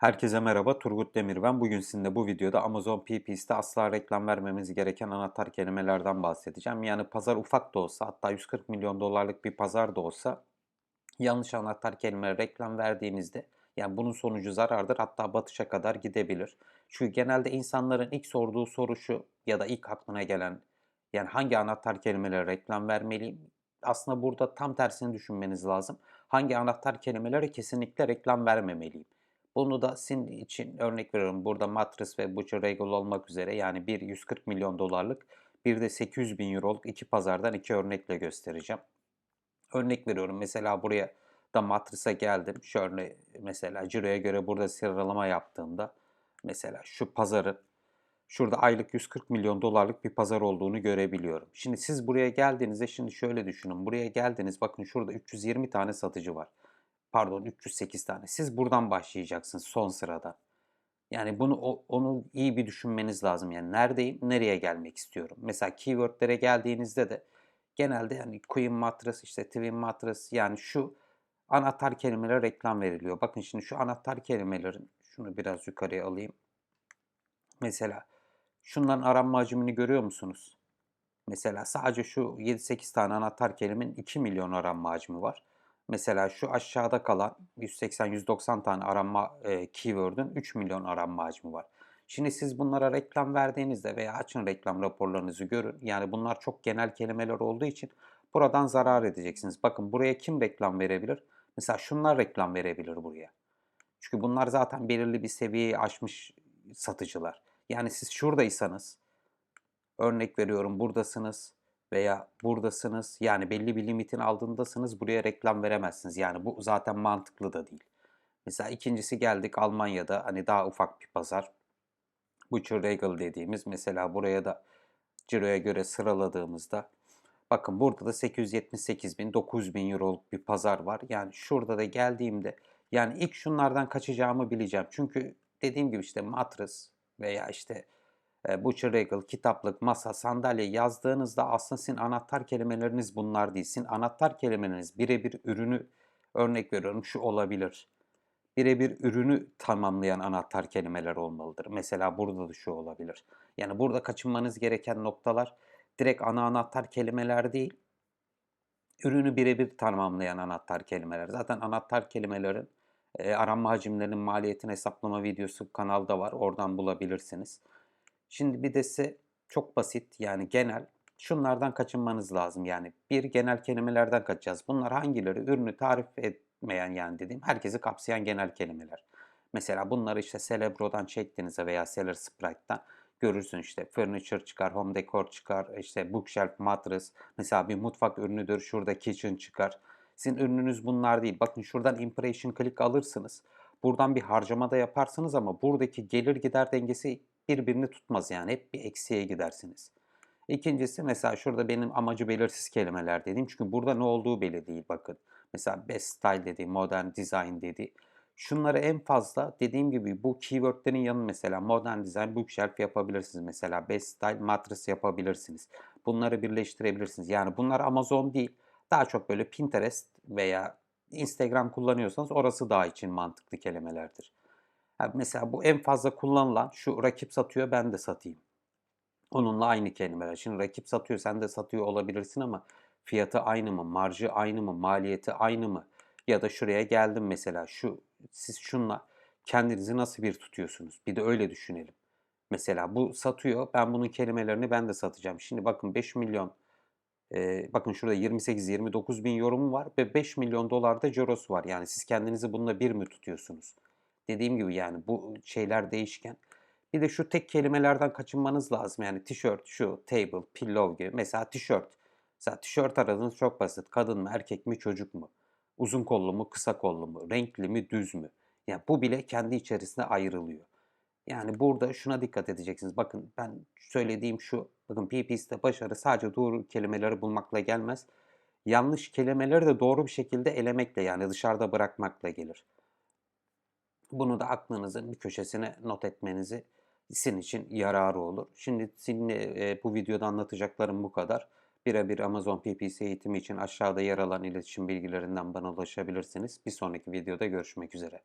Herkese merhaba, Turgut Demir ben. Bugün sizinle bu videoda Amazon PPC'de asla reklam vermemiz gereken anahtar kelimelerden bahsedeceğim. Yani pazar ufak da olsa, hatta 140 milyon dolarlık bir pazar da olsa yanlış anahtar kelimelere reklam verdiğinizde yani bunun sonucu zarardır hatta batışa kadar gidebilir. Çünkü genelde insanların ilk sorduğu soru şu ya da ilk aklına gelen yani hangi anahtar kelimelere reklam vermeliyim? Aslında burada tam tersini düşünmeniz lazım. Hangi anahtar kelimelere kesinlikle reklam vermemeliyim? Bunu da sizin için örnek veriyorum. Burada Mattress ve Butcher Regal olmak üzere yani bir 140 milyon dolarlık bir de 800 bin euroluk iki pazardan iki örnekle göstereceğim. Örnek veriyorum mesela buraya da Mattress'a geldim. Şöyle mesela ciroya göre burada sıralama yaptığımda mesela şu pazarın şurada aylık 140 milyon dolarlık bir pazar olduğunu görebiliyorum. Şimdi siz buraya geldiğinizde şimdi şöyle düşünün. Buraya geldiniz bakın şurada 320 tane satıcı var. Pardon 308 tane. Siz buradan başlayacaksınız son sırada. Yani bunu onu iyi bir düşünmeniz lazım. Yani neredeyim, nereye gelmek istiyorum. Mesela keywordlere geldiğinizde de genelde yani Queen Mattress, işte Twin Mattress yani şu anahtar kelimelere reklam veriliyor. Bakın şimdi şu anahtar kelimelerin şunu biraz yukarıya alayım. Mesela şunların aranma hacmini görüyor musunuz? Mesela sadece şu 7-8 tane anahtar kelimenin 2 milyon aranma hacmi var. Mesela şu aşağıda kalan 180-190 tane aranma e, keyword'ün 3 milyon aranma hacmi var. Şimdi siz bunlara reklam verdiğinizde veya açın reklam raporlarınızı görün. Yani bunlar çok genel kelimeler olduğu için buradan zarar edeceksiniz. Bakın buraya kim reklam verebilir? Mesela şunlar reklam verebilir buraya. Çünkü bunlar zaten belirli bir seviyeyi aşmış satıcılar. Yani siz şuradaysanız Örnek veriyorum buradasınız veya buradasınız. Yani belli bir limitin altındasınız. Buraya reklam veremezsiniz. Yani bu zaten mantıklı da değil. Mesela ikincisi geldik Almanya'da hani daha ufak bir pazar. Butcher Regal dediğimiz mesela buraya da ciroya göre sıraladığımızda bakın burada da 878 bin 900 bin euroluk bir pazar var. Yani şurada da geldiğimde yani ilk şunlardan kaçacağımı bileceğim. Çünkü dediğim gibi işte mattress veya işte Butcher Regal, kitaplık, masa, sandalye yazdığınızda aslında sizin anahtar kelimeleriniz bunlar değil. Sizin anahtar kelimeleriniz birebir ürünü örnek veriyorum şu olabilir. Birebir ürünü tamamlayan anahtar kelimeler olmalıdır. Mesela burada da şu olabilir. Yani burada kaçınmanız gereken noktalar direkt ana anahtar kelimeler değil, ürünü birebir tamamlayan anahtar kelimeler. Zaten anahtar kelimelerin e, aranma hacimlerinin maliyetini hesaplama videosu kanalda var. Oradan bulabilirsiniz. Şimdi bir de size çok basit yani genel şunlardan kaçınmanız lazım. Yani bir genel kelimelerden kaçacağız. Bunlar hangileri? Ürünü tarif etmeyen yani dediğim herkesi kapsayan genel kelimeler. Mesela bunları işte Celebro'dan çektiğinizde veya Seller Sprite'dan görürsün işte furniture çıkar, home decor çıkar, işte bookshelf, mattress. Mesela bir mutfak ürünüdür. Şurada kitchen çıkar. Sizin ürününüz bunlar değil. Bakın şuradan impression click alırsınız. Buradan bir harcama da yaparsınız ama buradaki gelir gider dengesi birbirini tutmaz yani hep bir eksiğe gidersiniz. İkincisi mesela şurada benim amacı belirsiz kelimeler dediğim çünkü burada ne olduğu belli değil bakın. Mesela best style dedi, modern design dedi. Şunları en fazla dediğim gibi bu keywordlerin yanı mesela modern design bookshelf yapabilirsiniz. Mesela best style mattress yapabilirsiniz. Bunları birleştirebilirsiniz. Yani bunlar Amazon değil. Daha çok böyle Pinterest veya Instagram kullanıyorsanız orası daha için mantıklı kelimelerdir. Mesela bu en fazla kullanılan şu rakip satıyor ben de satayım. Onunla aynı kelimeler. Şimdi rakip satıyor sen de satıyor olabilirsin ama fiyatı aynı mı, marjı aynı mı, maliyeti aynı mı? Ya da şuraya geldim mesela şu siz şunla kendinizi nasıl bir tutuyorsunuz? Bir de öyle düşünelim. Mesela bu satıyor ben bunun kelimelerini ben de satacağım. Şimdi bakın 5 milyon e, bakın şurada 28-29 bin yorumu var ve 5 milyon dolar da cirosu var. Yani siz kendinizi bununla bir mi tutuyorsunuz? Dediğim gibi yani bu şeyler değişken. Bir de şu tek kelimelerden kaçınmanız lazım. Yani tişört, şu, table, pillow gibi. Mesela tişört. Mesela tişört aradığınız çok basit. Kadın mı, erkek mi, çocuk mu? Uzun kollu mu, kısa kollu mu? Renkli mi, düz mü? Yani bu bile kendi içerisinde ayrılıyor. Yani burada şuna dikkat edeceksiniz. Bakın ben söylediğim şu. Bakın PPS'de başarı sadece doğru kelimeleri bulmakla gelmez. Yanlış kelimeleri de doğru bir şekilde elemekle yani dışarıda bırakmakla gelir. Bunu da aklınızın bir köşesine not etmenizi sizin için yararı olur. Şimdi sizinle e, bu videoda anlatacaklarım bu kadar. Birebir Amazon PPC eğitimi için aşağıda yer alan iletişim bilgilerinden bana ulaşabilirsiniz. Bir sonraki videoda görüşmek üzere.